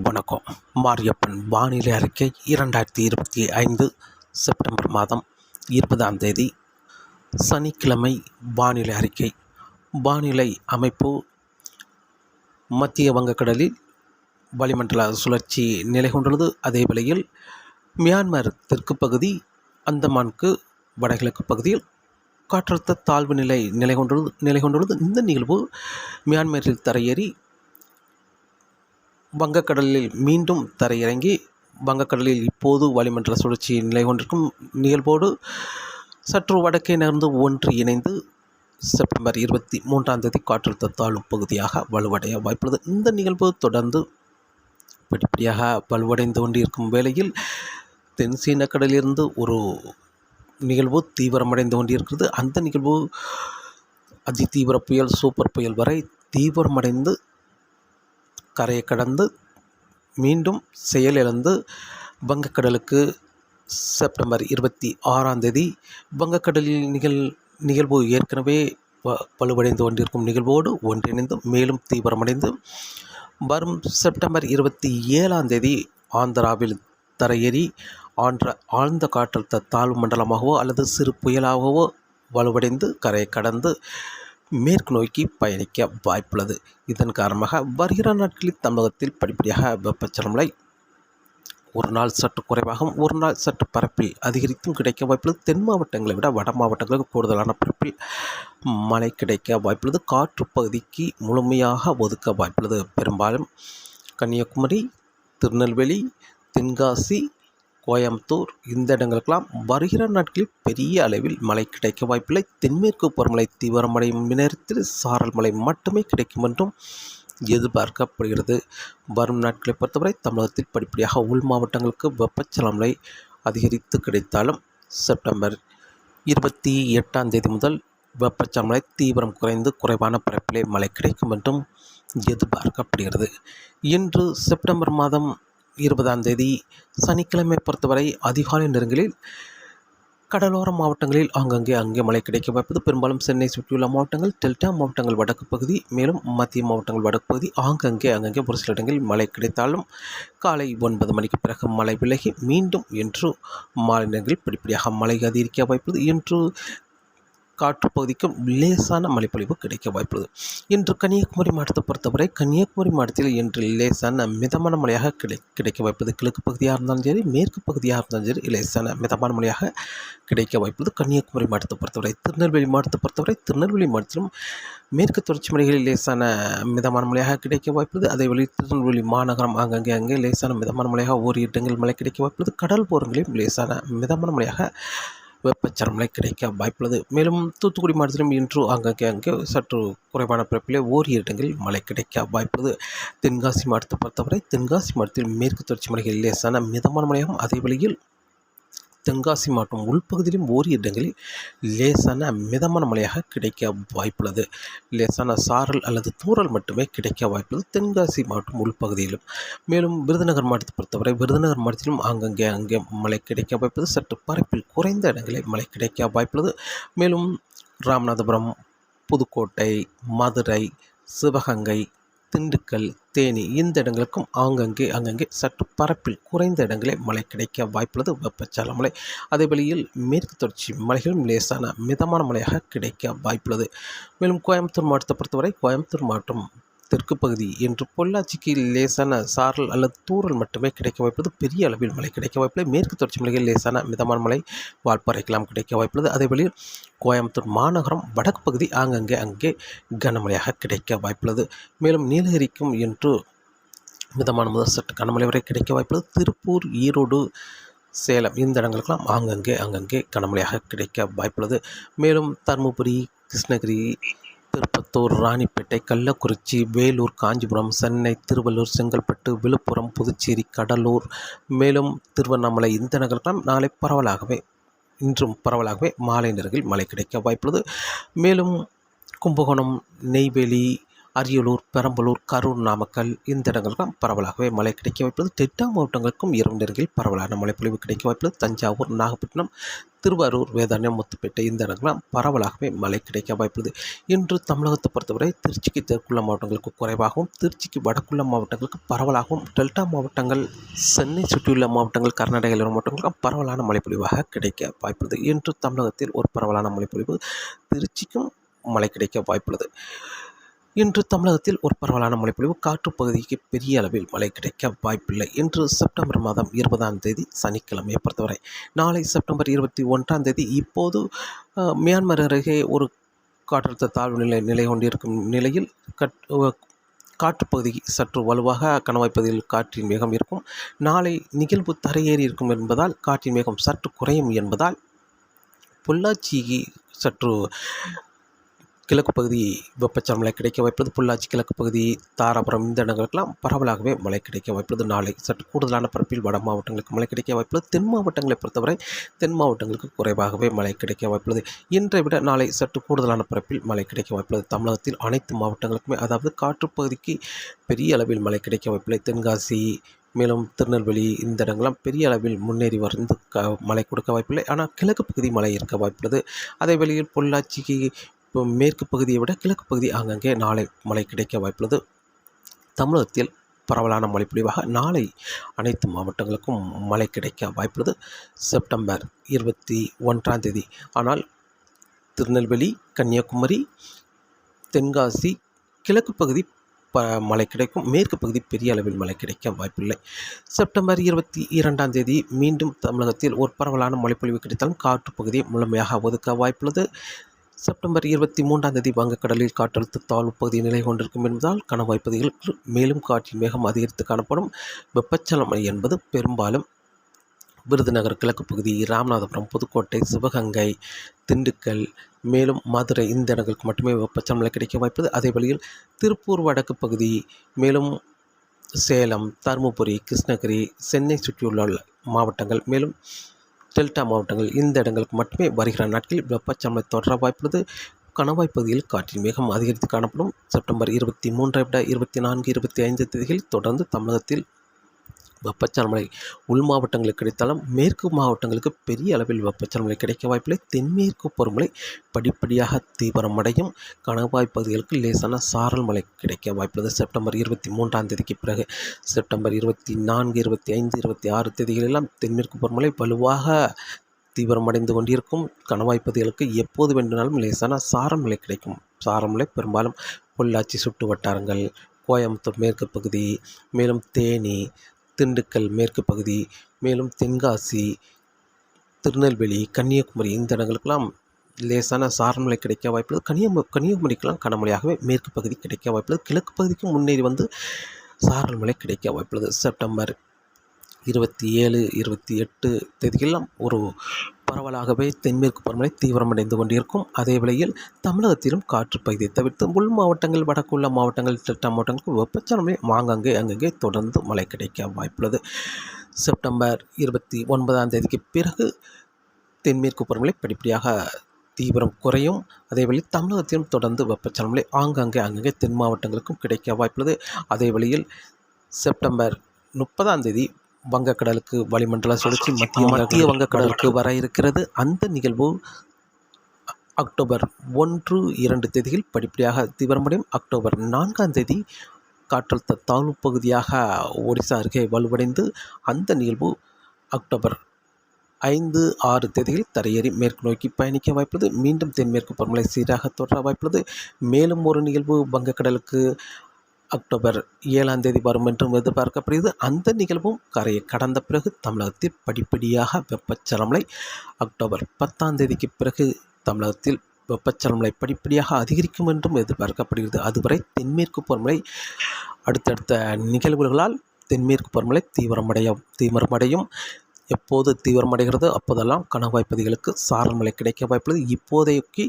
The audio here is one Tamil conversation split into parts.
வணக்கம். மாரியப்பன் வானிலை அறிக்கை இரண்டாயிரத்தி இருபத்தி ஐந்து செப்டம்பர் மாதம் இருபதாம் தேதி. சனிக்கிழமை வானிலை அறிக்கை. வானிலை அமைப்பு மத்திய வங்கக்கடலில் வளிமண்டல சுழற்சி நிலை கொண்டுள்ளது. அதே வேளையில் மியான்மர் தெற்கு பகுதி அந்தமானுக்கு வடகிழக்கு பகுதியில் காற்றழுத்த தாழ்வு நிலை நிலை கொண்டுள்ளது நிலை கொண்டுள்ளது. இந்த நிகழ்வு மியான்மரில் தரையேறி வங்கக்கடலில் மீண்டும் தரையிறங்கி வங்கக்கடலில் இப்போது வளிமண்டல சுழற்சி நிலை கொண்டிருக்கும் நிகழ்வோடு சற்று வடக்கே நகர்ந்து ஒன்று இணைந்து செப்டம்பர் இருபத்தி மூன்றாம் தேதி காற்றழுத்த தாழ்வு பகுதியாக வலுவடைய வாய்ப்புள்ளது. இந்த நிகழ்வு தொடர்ந்து படிப்படியாக வலுவடைந்து கொண்டிருக்கும் வேளையில் தென் சீன கடலிலிருந்து ஒரு நிகழ்வு தீவிரமடைந்து கொண்டிருக்கிறது. அந்த நிகழ்வு அதிதீவிர புயல் சூப்பர் புயல் வரை தீவிரமடைந்து கரையை கடந்து மீண்டும் செயலிழந்து வங்கக்கடலுக்கு செப்டம்பர் இருபத்தி ஆறாம் தேதி வங்கக்கடலில் நிகழ் நிகழ்வு ஏற்கனவே வ வலுவடைந்து கொண்டிருக்கும் நிகழ்வோடு ஒன்றிணைந்து மேலும் தீவிரமடைந்து வரும் செப்டம்பர் இருபத்தி ஏழாம் தேதி ஆந்திராவில் தரையேறி ஆன்ற ஆழ்ந்த காற்றழுத்த தாழ்வு மண்டலமாகவோ அல்லது சிறு புயலாகவோ வலுவடைந்து கரையை கடந்து மேற்கு நோக்கி பயணிக்க வாய்ப்புள்ளது. இதன் காரணமாக வருகிற நாட்களில் தமிழகத்தில் படிப்படியாக வெப்பச்சலமலை ஒரு நாள் சற்று குறைவாகவும் ஒரு நாள் சற்று பரப்பில் அதிகரித்தும் கிடைக்க வாய்ப்புள்ளது. தென் மாவட்டங்களை விட வட மாவட்டங்களுக்கு கூடுதலான பரப்பில் மழை கிடைக்க வாய்ப்புள்ளது. காற்று பகுதிக்கு முழுமையாக ஒதுக்க வாய்ப்புள்ளது. பெரும்பாலும் கன்னியாகுமரி திருநெல்வேலி தென்காசி கோயம்புத்தூர். இந்த இடங்களுக்கெல்லாம் வருகிற நாட்களில் பெரிய அளவில் மழை கிடைக்க வாய்ப்பில்லை. தென்மேற்கு பருவமழை தீவிரமடையும் நேரத்தில் சாரல் மழை மட்டுமே கிடைக்கும் என்றும் எதிர்பார்க்கப்படுகிறது. வரும் நாட்களை பொறுத்தவரை தமிழகத்தில் படிப்படியாக உள் மாவட்டங்களுக்கு வெப்பச்சலமலை அதிகரித்து கிடைத்தாலும் செப்டம்பர் இருபத்தி எட்டாம் தேதி முதல் வெப்பச்சலமலை தீவிரம் குறைந்து குறைவான பரப்பிலே மழை கிடைக்கும் என்றும் எதிர்பார்க்கப்படுகிறது. இன்று செப்டம்பர் மாதம் இருபதாம் தேதி சனிக்கிழமை பொறுத்தவரை அதிகாலை நேரங்களில் கடலோர மாவட்டங்களில் ஆங்கங்கே அங்கே மழை கிடைக்க வாய்ப்பது. பெரும்பாலும் சென்னை சுற்றியுள்ள மாவட்டங்கள் டெல்டா மாவட்டங்கள் வடக்கு பகுதி மேலும் மத்திய மாவட்டங்கள் வடக்கு பகுதி ஆங்கங்கே அங்கங்கே ஒரு சில இடங்களில் மழை கிடைத்தாலும் காலை ஒன்பது மணிக்கு பிறகு மழை விலகி மீண்டும் இன்று மாலை நேரங்களில் படிப்படியாக மழை அதிகரிக்க வாய்ப்பது. இன்று காற்று பகுதிக்கும் லேசான மழைப்பொழிவு கிடைக்க வாய்ப்புள்ளது. இன்று கன்னியாகுமரி மாவட்டத்தை பொறுத்தவரை கன்னியாகுமரி மாவட்டத்தில் இன்று லேசான மிதமான மழையாக கிடை கிடைக்க வாய்ப்புள்ளது. கிழக்கு பகுதியாக இருந்தாலும் சரி மேற்கு பகுதியாக இருந்தாலும் சரி லேசான மிதமான மழையாக கிடைக்க வாய்ப்புள்ளது. கன்னியாகுமரி மாவட்டத்தை பொறுத்தவரை திருநெல்வேலி மாவட்டத்தை பொறுத்தவரை திருநெல்வேலி மாவட்டத்திலும் மேற்கு தொடர்ச்சி மலைகளில் லேசான மிதமான மழையாக கிடைக்க வாய்ப்புள்ளது. அதே வழி திருநெல்வேலி மாநகரம் அங்கங்கே அங்கே லேசான மிதமான மழையாக ஓரிரு இடங்கள் மழை கிடைக்க வாய்ப்புள்ளது. கடல் போரங்களிலும் லேசான மிதமான மழையாக வெப்பச்சலமலை கிடைக்க வாய்ப்புள்ளது. மேலும் தூத்துக்குடி மாவட்டத்திலும் இன்று அங்கங்கே அங்கே சற்று குறைவான பிறப்பிலே ஓரிரு இடங்களில் மழை கிடைக்க வாய்ப்புள்ளது. தென்காசி மாவட்டத்தை பொறுத்தவரை தென்காசி மாவட்டத்தில் மேற்கு தொடர்ச்சி மலைகள் லேசான மிதமான மழையாகும் அதே வழியில் தென்காசி மாவட்டம் உள்பகுதியிலும் ஓரிரு இடங்களில் லேசான மிதமான மழையாக கிடைக்க வாய்ப்புள்ளது. லேசான சாரல் அல்லது தூறல் மட்டுமே கிடைக்க வாய்ப்புள்ளது தென்காசி மாவட்டம் உள்பகுதியிலும். மேலும் விருதுநகர் மாவட்டத்தை பொறுத்தவரை விருதுநகர் மாவட்டத்திலும் அங்கங்கே அங்கே மழை கிடைக்க வாய்ப்புள்ளது. சற்று பரப்பில் குறைந்த இடங்களில் மழை கிடைக்க வாய்ப்புள்ளது. மேலும் ராமநாதபுரம் புதுக்கோட்டை மதுரை சிவகங்கை திண்டுக்கல் தேனி இந்த இடங்களுக்கும் ஆங்கங்கே அங்கங்கே சற்று பரப்பில் குறைந்த இடங்களே மழை கிடைக்க வாய்ப்புள்ளது. வெப்பச்சால மழை. அதே வழியில் மேற்கு தொடர்ச்சி மலைகளும் லேசான மிதமான மழையாக கிடைக்க வாய்ப்புள்ளது. மேலும் கோயம்புத்தூர் மாவட்டத்தை பொறுத்தவரை கோயம்புத்தூர் மாவட்டம் தெற்கு பகுதி என்று பொள்ளாச்சிக்கு லேசான சாரல் அல்லது தூறல் மட்டுமே கிடைக்க வாய்ப்புள்ளது பெரிய அளவில் மழை கிடைக்க வாய்ப்பில்லை. மேற்கு தொடர்ச்சி மலையில் லேசான மிதமான மழை வால்பாறைக்கெல்லாம் கிடைக்க வாய்ப்புள்ளது. அதே வழியில் கோயம்புத்தூர் மாநகரம் வடக்கு பகுதி ஆங்கங்கே அங்கே கனமழையாக கிடைக்க வாய்ப்புள்ளது. மேலும் நீலகிரிக்கும் என்று மிதமான முதல் சற்று கனமழை வரை கிடைக்க வாய்ப்புள்ளது. திருப்பூர் ஈரோடு சேலம் இந்த இடங்களுக்கெல்லாம் ஆங்கங்கே அங்கங்கே கனமழையாக கிடைக்க வாய்ப்புள்ளது. மேலும் தருமபுரி கிருஷ்ணகிரி திருப்பத்தூர் ராணிப்பேட்டை கள்ளக்குறிச்சி வேலூர் காஞ்சிபுரம் சென்னை திருவள்ளூர் செங்கல்பட்டு விழுப்புரம் புதுச்சேரி கடலூர். மேலும் திருவண்ணாமலை இந்த நகரங்களும் நாளை பரவலாகவே இன்றும் பரவலாகவே மாலை நேரங்களில் மழை கிடைக்க வாய்ப்புள்ளது. மேலும் கும்பகோணம் நெய்வேலி அரியலூர் பெரம்பலூர் கரூர் நாமக்கல் இந்த இடங்களுக்கும் பரவலாகவே மழை கிடைக்க வாய்ப்புள்ளது. டெல்டா மாவட்டங்களுக்கும் இரவு நேரங்களில் பரவலான மழைப்பொழிவு கிடைக்க வாய்ப்புள்ளது. தஞ்சாவூர் நாகப்பட்டினம் திருவாரூர் வேதாரண்யம் முத்துப்பேட்டை இந்த இடங்களாம் பரவலாகவே மழை கிடைக்க வாய்ப்புள்ளது. இன்று தமிழகத்தை பொறுத்தவரை திருச்சிக்கு தெற்குள்ள மாவட்டங்களுக்கு குறைவாகவும் திருச்சிக்கு வடக்குள்ள மாவட்டங்களுக்கு பரவலாகவும் டெல்டா மாவட்டங்கள் சென்னை சுற்றியுள்ள மாவட்டங்கள் கர்நாடக எல்லை மாவட்டங்களுக்கும் பரவலான மழைப்பொழிவாக கிடைக்க வாய்ப்புள்ளது. இன்று தமிழகத்தில் ஒரு பரவலான மழைப்பொழிவு திருச்சிக்கும் மழை கிடைக்க வாய்ப்புள்ளது. இன்று தமிழகத்தில் ஒரு பரவலான மழைப்பொழிவு காற்றுப்பகுதிக்கு பெரிய அளவில் மழை கிடைக்க வாய்ப்பில்லை. இன்று செப்டம்பர் மாதம் இருபதாம் தேதி சனிக்கிழமையை பொறுத்தவரை. நாளை செப்டம்பர் இருபத்தி ஒன்றாம் தேதி இப்போது மியான்மர் அருகே ஒரு காற்றழுத்த தாழ்வு நிலை நிலை கொண்டிருக்கும் நிலையில் கட் காற்றுப்பகுதி சற்று வலுவாக கணவாய்ப்பகுதியில் காற்றின் வேகம் இருக்கும். நாளை நிகழ்வு தரையேறி இருக்கும் என்பதால் காற்றின் வேகம் சற்று குறையும் என்பதால் பொள்ளாச்சி சற்று கிழக்கு பகுதி வெப்பச்சலமலை கிடைக்க வாய்ப்புள்ளது. பொள்ளாச்சி கிழக்கு பகுதி தாராபுரம் இந்த இடங்களுக்கெல்லாம் பரவலாகவே மழை கிடைக்க வாய்ப்புள்ளது. நாளை சற்று கூடுதலான பரப்பில் வட மாவட்டங்களுக்கு மழை கிடைக்க வாய்ப்புள்ளது. தென் மாவட்டங்களை பொறுத்தவரை தென் மாவட்டங்களுக்கு குறைவாகவே மழை கிடைக்க வாய்ப்புள்ளது. இன்றை விட நாளை சற்று கூடுதலான பரப்பில் மழை கிடைக்க வாய்ப்புள்ளது. தமிழகத்தில் அனைத்து மாவட்டங்களுக்குமே அதாவது காற்றுப்பகுதிக்கு பெரிய அளவில் மழை கிடைக்க வாய்ப்பில்லை தென்காசி மேலும் திருநெல்வேலி இந்த இடங்கள்லாம் பெரிய அளவில் முன்னேறி வந்து க மழை கொடுக்க வாய்ப்பில்லை. ஆனால் கிழக்கு பகுதி மழை இருக்க வாய்ப்புள்ளது. அதே வேளையில் பொள்ளாச்சிக்கு இப்போ மேற்கு பகுதியை விட கிழக்கு பகுதி அங்கங்கே நாளை மழை கிடைக்க வாய்ப்புள்ளது. தமிழகத்தில் பரவலான மழைப்பொழிவாக நாளை அனைத்து மாவட்டங்களுக்கும் மழை கிடைக்க வாய்ப்புள்ளது. செப்டம்பர் இருபத்தி ஒன்றாம் தேதி. ஆனால் திருநெல்வேலி கன்னியாகுமரி தென்காசி கிழக்கு பகுதி ப மழை கிடைக்கும். மேற்கு பகுதி பெரிய அளவில் மழை கிடைக்க வாய்ப்பில்லை. செப்டம்பர் இருபத்தி இரண்டாம் தேதி மீண்டும் தமிழகத்தில் ஒரு பரவலான மழைப்பொழிவு கிடைத்தாலும் காற்று பகுதியை முழுமையாக ஒதுக்க வாய்ப்புள்ளது. செப்டம்பர் இருபத்தி மூன்றாம் தேதி வங்கக்கடலில் காற்றழுத்த தாழ்வு பகுதி நிலை கொண்டிருக்கும் என்பதால் கணவாய் பகுதிகளுக்கு மேலும் காற்றின் வேகம் அதிகரித்து காணப்படும். வெப்பச்சலம் என்பது பெரும்பாலும் விருதுநகர் கிழக்கு பகுதி ராமநாதபுரம் புதுக்கோட்டை சிவகங்கை திண்டுக்கல் மேலும் மதுரை இந்த இடங்களுக்கு மட்டுமே வெப்பச்சலமலை கிடைக்க வாய்ப்பது அதே வழியில் திருப்பூர் வடக்கு பகுதி மேலும் சேலம் தருமபுரி கிருஷ்ணகிரி சென்னை சுற்றியுள்ள மாவட்டங்கள் மேலும் டெல்டா மாவட்டங்கள் இந்த இடங்களுக்கு மட்டுமே வருகிற நாட்களில் வெப்பச்சலனை தொடர வாய்ப்புள்ளது. கணவாய் பகுதியில் காற்றின் வேகம் அதிகரித்து காணப்படும். செப்டம்பர் இருபத்தி மூன்றை விட இருபத்தி நான்கு இருபத்தி ஐந்து தேதிகளில் தொடர்ந்து தமிழகத்தில் வெப்பச்சலன மழை உள் மாவட்டங்களுக்கு கிடைத்தாலும் மேற்கு மாவட்டங்களுக்கு பெரிய அளவில் வெப்பச்சலன மழை கிடைக்க வாய்ப்பில்லை. தென்மேற்கு பருவமழை படிப்படியாக தீவிரமடையும். கணவாய் பகுதிகளுக்கு லேசான சாரல் மழை கிடைக்க வாய்ப்புள்ளது. செப்டம்பர் இருபத்தி மூன்றாம் தேதிக்கு பிறகு செப்டம்பர் இருபத்தி நான்கு இருபத்தி ஐந்து இருபத்தி ஆறு தேதிகளெல்லாம் தென்மேற்கு பருவமழை வலுவாக தீவிரமடைந்து கொண்டிருக்கும். கணவாய் பகுதிகளுக்கு எப்போது வேண்டுமானாலும் லேசான சாரமலை கிடைக்கும். சாரமலை பெரும்பாலும் பொள்ளாச்சி சுற்று வட்டாரங்கள் கோயம்புத்தூர் மேற்கு பகுதி மேலும் தேனி திண்டுக்கல் மேற்கு பகுதி மேலும் தென்காசி திருநெல்வேலி கன்னியாகுமரி இந்த இடங்களுக்கெல்லாம் லேசான சாரல் கிடைக்க வாய்ப்புள்ளது. கன்னியாகுமரி கன்னியாகுமரிக்கெல்லாம் கனமழையாகவே மேற்கு பகுதி கிடைக்க வாய்ப்புள்ளது. கிழக்கு பகுதிக்கு முன்னேறி வந்து சாரல் மழை கிடைக்க வாய்ப்புள்ளது. செப்டம்பர் இருபத்தி ஏழு இருபத்தி எட்டு தேதியெல்லாம் ஒரு பரவலாகவே தென்மேற்கு பருவமழை தீவிரமடைந்து கொண்டிருக்கும். அதே வேளையில் தமிழகத்திலும் காற்று பகுதியை தவிர்த்து உள் மாவட்டங்கள் வடக்குள்ள மாவட்டங்கள் டெல்டா மாவட்டங்களுக்கு வெப்பச்சலமே ஆங்காங்கே அங்கங்கே தொடர்ந்து மழை கிடைக்க வாய்ப்புள்ளது. செப்டம்பர் இருபத்தி ஒன்பதாம் தேதிக்கு பிறகு தென்மேற்கு பருவமழை படிப்படியாக தீவிரம் குறையும். அதே வழி தமிழகத்திலும் தொடர்ந்து வெப்பச்சலமலை ஆங்காங்கே அங்கங்கே தென் மாவட்டங்களுக்கும் கிடைக்க வாய்ப்புள்ளது. அதே வழியில் செப்டம்பர் முப்பதாம் தேதி வங்கக்கடலுக்கு வளிமண்டல சுழற்சி மத்திய மத்திய வங்கக்கடலுக்கு வர இருக்கிறது. அந்த நிகழ்வு அக்டோபர் ஒன்று இரண்டு தேதியில் படிப்படியாக தீவிரமடையும். அக்டோபர் நான்காம் தேதி காற்றழுத்த தாழ்வு பகுதியாக ஒடிசா அருகே வலுவடைந்து அந்த நிகழ்வு அக்டோபர் ஐந்து ஆறு தேதியில் தரையேறி மேற்கு நோக்கி பயணிக்க வாய்ப்புள்ளது. மீண்டும் தென்மேற்கு பருவமழை சீராக தொடர வாய்ப்புள்ளது. மேலும் ஒரு நிகழ்வு வங்கக்கடலுக்கு அக்டோபர் ஏழாம் தேதி வரும் என்றும் எதிர்பார்க்கப்படுகிறது. அந்த நிகழ்வும் கரையை கடந்த பிறகு தமிழகத்தில் படிப்படியாக வெப்பச்சலமலை அக்டோபர் பத்தாம் தேதிக்கு பிறகு தமிழகத்தில் வெப்பச்சலமலை படிப்படியாக அதிகரிக்கும் என்றும் எதிர்பார்க்கப்படுகிறது. அதுவரை தென்மேற்கு பருவமழை அடுத்தடுத்த நிகழ்வுகளால் தென்மேற்கு பருவமழை தீவிரமடையும் தீவிரமடையும். எப்போது தீவிரமடைகிறதோ அப்போதெல்லாம் கனவாய்ப்பதிகளுக்கு சாரல் மழை கிடைக்க வாய்ப்புள்ளது. இப்போதைக்கு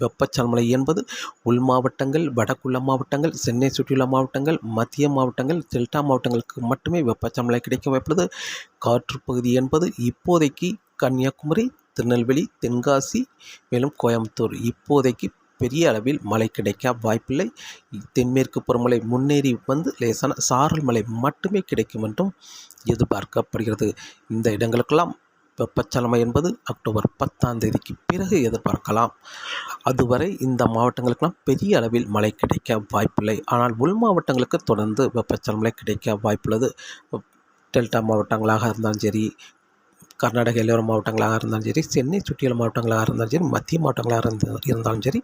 வெப்பச்சலமலை என்பது உள் மாவட்டங்கள் வடக்குள்ள மாவட்டங்கள் சென்னை சுற்றியுள்ள மாவட்டங்கள் மத்திய மாவட்டங்கள் டெல்டா மாவட்டங்களுக்கு மட்டுமே வெப்பச்சலமலை கிடைக்க வாய்ப்புள்ளது. காற்று பகுதி என்பது இப்போதைக்கு கன்னியாகுமரி திருநெல்வேலி தென்காசி மேலும் கோயம்புத்தூர். இப்போதைக்கு பெரிய அளவில் மழை கிடைக்க வாய்ப்பில்லை. தென்மேற்கு பருவமழை முன்னேறி வந்து லேசான சாரல் மழை மட்டுமே கிடைக்கும் என்றும் எதிர்பார்க்கப்படுகிறது. இந்த இடங்களுக்கெல்லாம் வெப்பச்சலமை என்பது அக்டோபர் பத்தாம் தேதிக்கு பிறகு எதிர்பார்க்கலாம். அதுவரை இந்த மாவட்டங்களுக்கெல்லாம் பெரிய அளவில் மழை கிடைக்க வாய்ப்பில்லை. ஆனால் உள் மாவட்டங்களுக்கு தொடர்ந்து வெப்பச்சலமலை கிடைக்க வாய்ப்புள்ளது. டெல்டா மாவட்டங்களாக இருந்தாலும் சரி கர்நாடக எல்லையோர மாவட்டங்களாக இருந்தாலும் சரி சென்னை சுற்றியுள்ள மாவட்டங்களாக இருந்தாலும் சரி மத்திய மாவட்டங்களாக இருந்து இருந்தாலும் சரி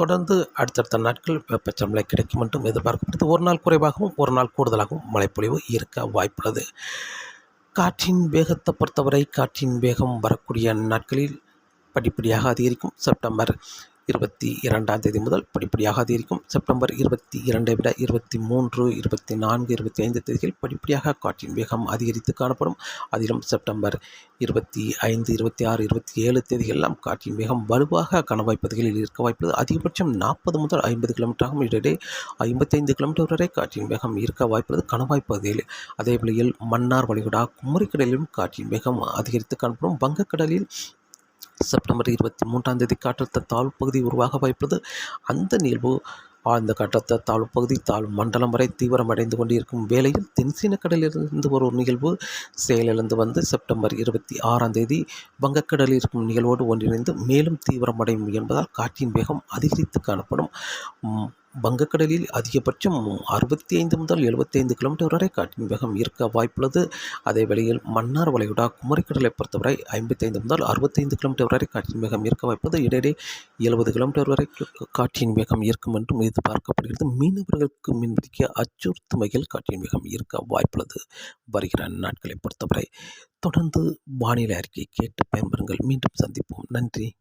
தொடர்ந்து அடுத்தடுத்த நாட்கள் வெப்பச்சலமழை கிடைக்கும் என்றும் எதிர்பார்க்கப்படுது. ஒரு நாள் குறைவாகவும் ஒரு நாள் கூடுதலாகவும் மழைப்பொழிவு இருக்க வாய்ப்புள்ளது. காற்றின் வேகத்தை பொறுத்தவரை காற்றின் வேகம் வரக்கூடிய நாட்களில் படிப்படியாக அதிகரிக்கும் செப்டம்பர் இருபத்தி இரண்டாம் தேதி முதல் படிப்படியாக அதிகரிக்கும். செப்டம்பர் இருபத்தி இரண்டை விட இருபத்தி மூன்று இருபத்தி நான்கு இருபத்தி ஐந்து தேதிகள் படிப்படியாக காற்றின் வேகம் அதிகரித்து காணப்படும். அதிலும் செப்டம்பர் இருபத்தி ஐந்து இருபத்தி ஆறு இருபத்தி ஏழு தேதிகளெல்லாம் காற்றின் வேகம் வலுவாக கணவாய் இருக்க வாய்ப்புள்ளது. அதிகபட்சம் நாற்பது முதல் ஐம்பது கிலோமீட்டராகவும் இடையே ஐம்பத்தைந்து கிலோமீட்டர் வரை காற்றின் வேகம் இருக்க வாய்ப்புள்ளது. கணவாய்ப்பகுதியில் அதே வேளையில் மன்னார் வளைகுடா குமரிக்கடலிலும் காற்றின் வேகம் அதிகரித்து காணப்படும். வங்கக்கடலில் செப்டம்பர் இருபத்தி மூன்றாம் தேதி காற்றழுத்த தாழ்வு பகுதி உருவாக வாய்ப்புள்ளது. அந்த நிகழ்வு ஆழ்ந்த காற்றழுத்த தாழ்வு பகுதி தாழ்வு மண்டலம் வரை தீவிரமடைந்து கொண்டிருக்கும் வேளையில் தென்சீன கடலிலிருந்து ஒரு நிகழ்வு செயலிழந்து வந்து செப்டம்பர் இருபத்தி ஆறாம் தேதி வங்கக்கடலில் இருக்கும் நிகழ்வோடு ஒன்றிணைந்து மேலும் தீவிரமடையும் என்பதால் காற்றின் வேகம் அதிகரித்து காணப்படும். வங்கக்கடலில் அதிகபட்சம் அறுபத்தி ஐந்து முதல் எழுபத்தைந்து கிலோமீட்டர் வரை காற்றின் வேகம் இருக்க வாய்ப்புள்ளது. அதே வேளையில் மன்னார் வளைகுடா குமரிக்கடலை பொறுத்தவரை ஐம்பத்தைந்து முதல் அறுபத்தைந்து கிலோமீட்டர் வரை காற்றின் வேகம் இருக்க வாய்ப்புள்ளது. இடையிடையே எழுபது கிலோமீட்டர் வரை காற்றின் வேகம் இருக்கும் என்றும் எதிர்பார்க்கப்படுகிறது. மீனவர்களுக்கு மீன்பிடிக்க அச்சுறுத்தும் வகையில் காற்றின் வேகம் இருக்க வாய்ப்புள்ளது. வருகிற நாட்களை பொறுத்தவரை தொடர்ந்து வானிலை அறிக்கை கேட்டு பயன்பெறுங்கள். மீண்டும் சந்திப்போம். நன்றி.